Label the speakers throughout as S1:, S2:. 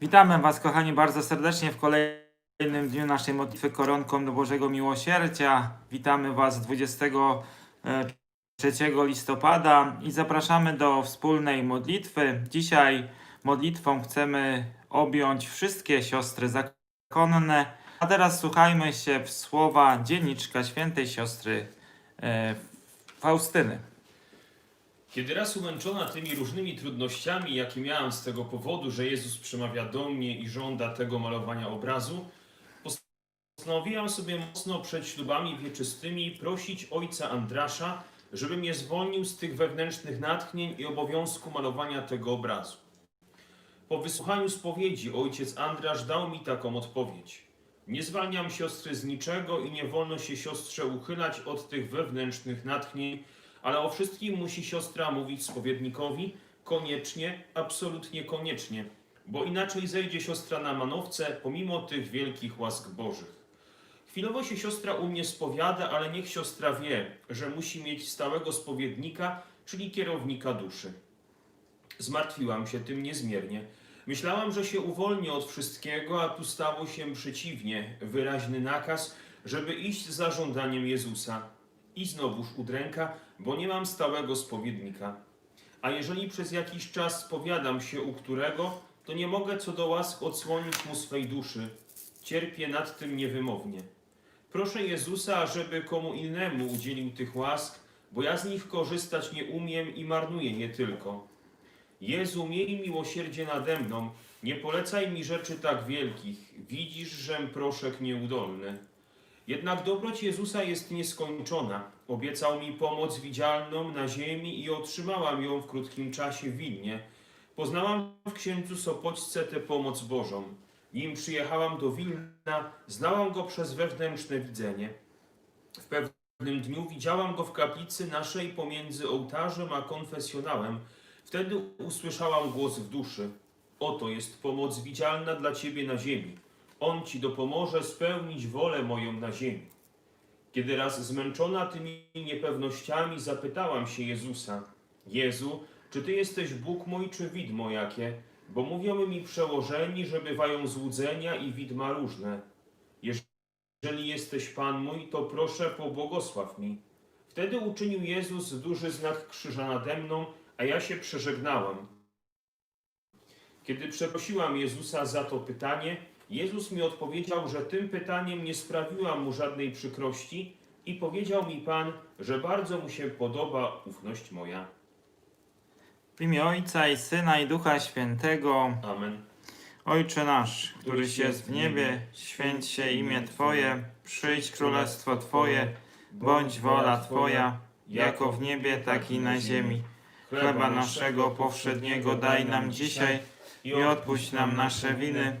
S1: Witamy Was, kochani, bardzo serdecznie w kolejnym dniu naszej modlitwy koronką do Bożego Miłosierdzia. Witamy Was 23 listopada i zapraszamy do wspólnej modlitwy. Dzisiaj modlitwą chcemy objąć wszystkie siostry zakonne. A teraz słuchajmy się w słowa dzienniczka świętej siostry e, Faustyny.
S2: Kiedy raz umęczona tymi różnymi trudnościami, jakie miałam z tego powodu, że Jezus przemawia do mnie i żąda tego malowania obrazu, postanowiłam sobie mocno przed ślubami wieczystymi prosić ojca Andrasza, żeby mnie zwolnił z tych wewnętrznych natchnień i obowiązku malowania tego obrazu. Po wysłuchaniu spowiedzi ojciec Andrasz dał mi taką odpowiedź. Nie zwalniam siostry z niczego i nie wolno się siostrze uchylać od tych wewnętrznych natchnień, ale o wszystkim musi siostra mówić spowiednikowi koniecznie, absolutnie koniecznie, bo inaczej zejdzie siostra na manowce pomimo tych wielkich łask Bożych. Chwilowo się siostra u mnie spowiada, ale niech siostra wie, że musi mieć stałego spowiednika, czyli kierownika duszy. Zmartwiłam się tym niezmiernie. Myślałam, że się uwolnię od wszystkiego, a tu stało się przeciwnie, wyraźny nakaz, żeby iść za żądaniem Jezusa. I znowuż udręka, bo nie mam stałego spowiednika. A jeżeli przez jakiś czas spowiadam się u którego, to nie mogę co do łask odsłonić mu swej duszy. Cierpię nad tym niewymownie. Proszę Jezusa, żeby komu innemu udzielił tych łask, bo ja z nich korzystać nie umiem i marnuję je tylko. Jezu, miej miłosierdzie nade mną, nie polecaj mi rzeczy tak wielkich, widzisz, żem proszek nieudolny. Jednak dobroć Jezusa jest nieskończona. Obiecał mi pomoc widzialną na ziemi i otrzymałam ją w krótkim czasie winnie. Poznałam w księciu Sopoćce tę pomoc Bożą. Nim przyjechałam do Wilna, znałam go przez wewnętrzne widzenie. W pewnym dniu widziałam go w kaplicy naszej pomiędzy ołtarzem a konfesjonałem. Wtedy usłyszałam głos w duszy. Oto jest pomoc widzialna dla ciebie na ziemi. On ci dopomoże spełnić wolę moją na ziemi. Kiedy raz zmęczona tymi niepewnościami zapytałam się Jezusa: Jezu, czy ty jesteś Bóg mój, czy widmo jakie? Bo mówią mi przełożeni, że bywają złudzenia i widma różne. Jeżeli jesteś Pan mój, to proszę pobłogosław mi. Wtedy uczynił Jezus duży znak krzyża nade mną, a ja się przeżegnałam. Kiedy przeprosiłam Jezusa za to pytanie, Jezus mi odpowiedział, że tym pytaniem nie sprawiłam mu żadnej przykrości i powiedział mi Pan, że bardzo mu się podoba ufność moja.
S1: W imię Ojca i Syna i Ducha Świętego.
S2: Amen.
S1: Ojcze nasz, któryś jest w niebie, święć się imię Twoje, przyjdź królestwo Twoje, bądź wola Twoja, jako w niebie, tak i na ziemi. Chleba naszego powszedniego daj nam dzisiaj i odpuść nam nasze winy,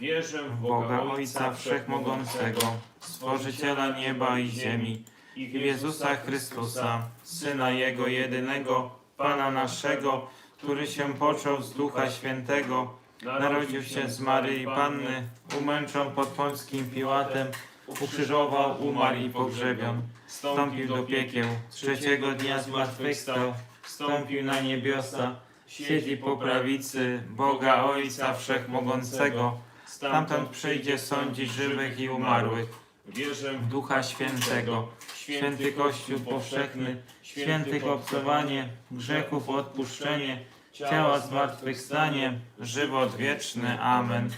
S2: Wierzę
S1: W Boga Ojca Wszechmogącego, Stworzyciela nieba i ziemi, i w Jezusa Chrystusa, Syna Jego jedynego, Pana naszego, który się począł z Ducha Świętego, narodził się z Maryi Panny, umęczon pod Pąskim Piłatem, ukrzyżował, umarł i pogrzebion, wstąpił do piekieł, trzeciego dnia zmartwychwstał, wstąpił na niebiosa, siedzi po prawicy Boga Ojca Wszechmogącego, stamtąd przyjdzie sądzić żywych i umarłych.
S2: Wierzę
S1: W Ducha Świętego, święty Kościół powszechny, świętych obcowanie, grzechów odpuszczenie, ciała zmartwychwstanie, żywot wieczny. Amen.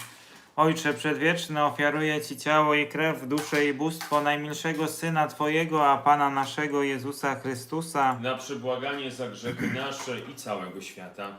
S1: Ojcze Przedwieczny, ofiaruję Ci ciało i krew, duszę i bóstwo najmilszego Syna Twojego, a Pana naszego Jezusa Chrystusa,
S2: na przebłaganie za grzechy nasze i całego świata.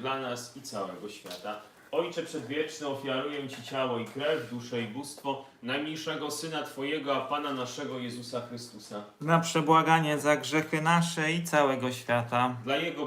S2: dla nas i całego świata. Ojcze Przedwieczny, ofiaruję Ci ciało i krew, duszę i bóstwo najmniejszego Syna Twojego, a Pana naszego Jezusa Chrystusa.
S1: na przebłaganie za grzechy nasze i całego świata.
S2: Dla Jego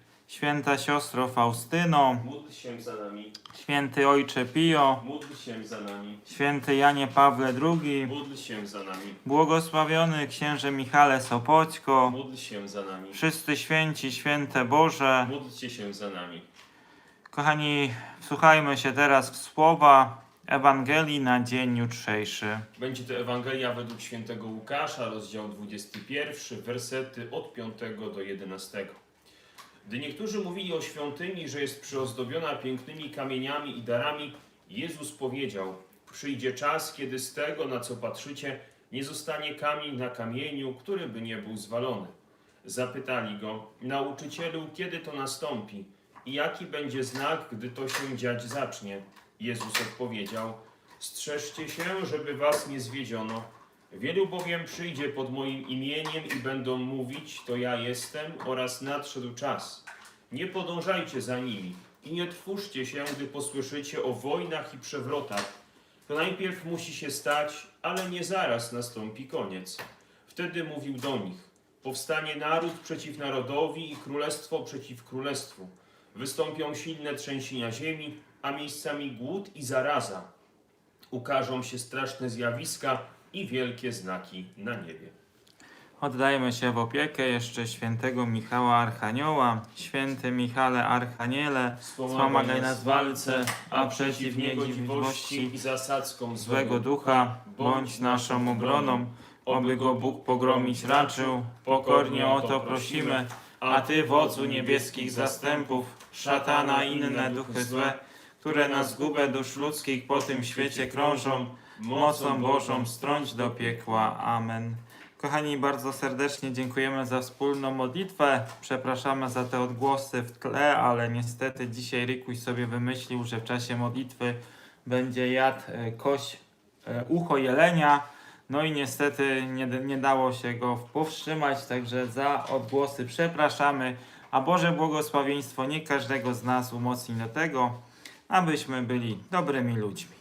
S1: Święta siostro Faustyno,
S2: Módl się za nami,
S1: święty Ojcze Pio,
S2: módl się za nami,
S1: święty Janie Pawle II,
S2: módl się za nami,
S1: błogosławiony księże Michale Sopoćko,
S2: módl się za nami,
S1: wszyscy święci, święte Boże.
S2: módlcie się za nami.
S1: Kochani, wsłuchajmy się teraz w słowa Ewangelii na dzień jutrzejszy.
S2: Będzie to Ewangelia według świętego Łukasza, rozdział 21, wersety od 5 do 11. Gdy niektórzy mówili o świątyni, że jest przyozdobiona pięknymi kamieniami i darami, Jezus powiedział: Przyjdzie czas, kiedy z tego, na co patrzycie, nie zostanie kamień na kamieniu, który by nie był zwalony. Zapytali go: Nauczycielu, kiedy to nastąpi? I jaki będzie znak, gdy to się dziać zacznie? Jezus odpowiedział: Strzeżcie się, żeby was nie zwiedziono. Wielu bowiem przyjdzie pod moim imieniem i będą mówić, to ja jestem oraz nadszedł czas. Nie podążajcie za nimi i nie trwóżcie się, gdy posłyszycie o wojnach i przewrotach. To najpierw musi się stać, ale nie zaraz nastąpi koniec. Wtedy mówił do nich: Powstanie naród przeciw narodowi i królestwo przeciw królestwu. Wystąpią silne trzęsienia ziemi, a miejscami głód i zaraza. Ukażą się straszne zjawiska i wielkie znaki na niebie.
S1: Oddajmy się w opiekę jeszcze świętego Michała Archanioła. Święty Michale Archaniele, wspomagaj nas w walce, a przeciw niegodziwości
S2: i zasadzkom
S1: złego ducha, bądź naszą obroną, oby go Bóg pogromić raczył. Pokornie o to prosimy, a Ty, wodzu niebieskich zastępów, szatana inne duchy złe, które na zgubę dusz ludzkich po tym świecie krążą, mocą Bożą strąć do piekła. Amen. Kochani, bardzo serdecznie dziękujemy za wspólną modlitwę. Przepraszamy za te odgłosy w tle, ale niestety dzisiaj Rykuś sobie wymyślił, że w czasie modlitwy będzie jadł e, kość e, ucho jelenia. No i niestety nie, nie dało się go powstrzymać, także za odgłosy przepraszamy. A Boże błogosławieństwo nie każdego z nas umocni do tego, abyśmy byli dobrymi ludźmi.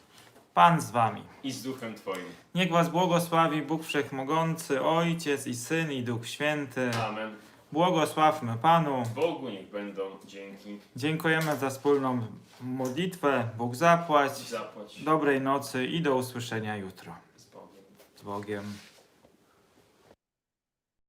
S1: Pan z wami.
S2: i z duchem Twoim.
S1: Niech was błogosławi Bóg Wszechmogący, Ojciec i Syn i Duch Święty.
S2: Amen.
S1: Błogosławmy Panu.
S2: Bogu niech będą dzięki.
S1: Dziękujemy za wspólną modlitwę. Bóg zapłać.
S2: Zapłać
S1: Dobrej nocy i do usłyszenia jutro.
S2: z Bogiem.
S1: Z Bogiem.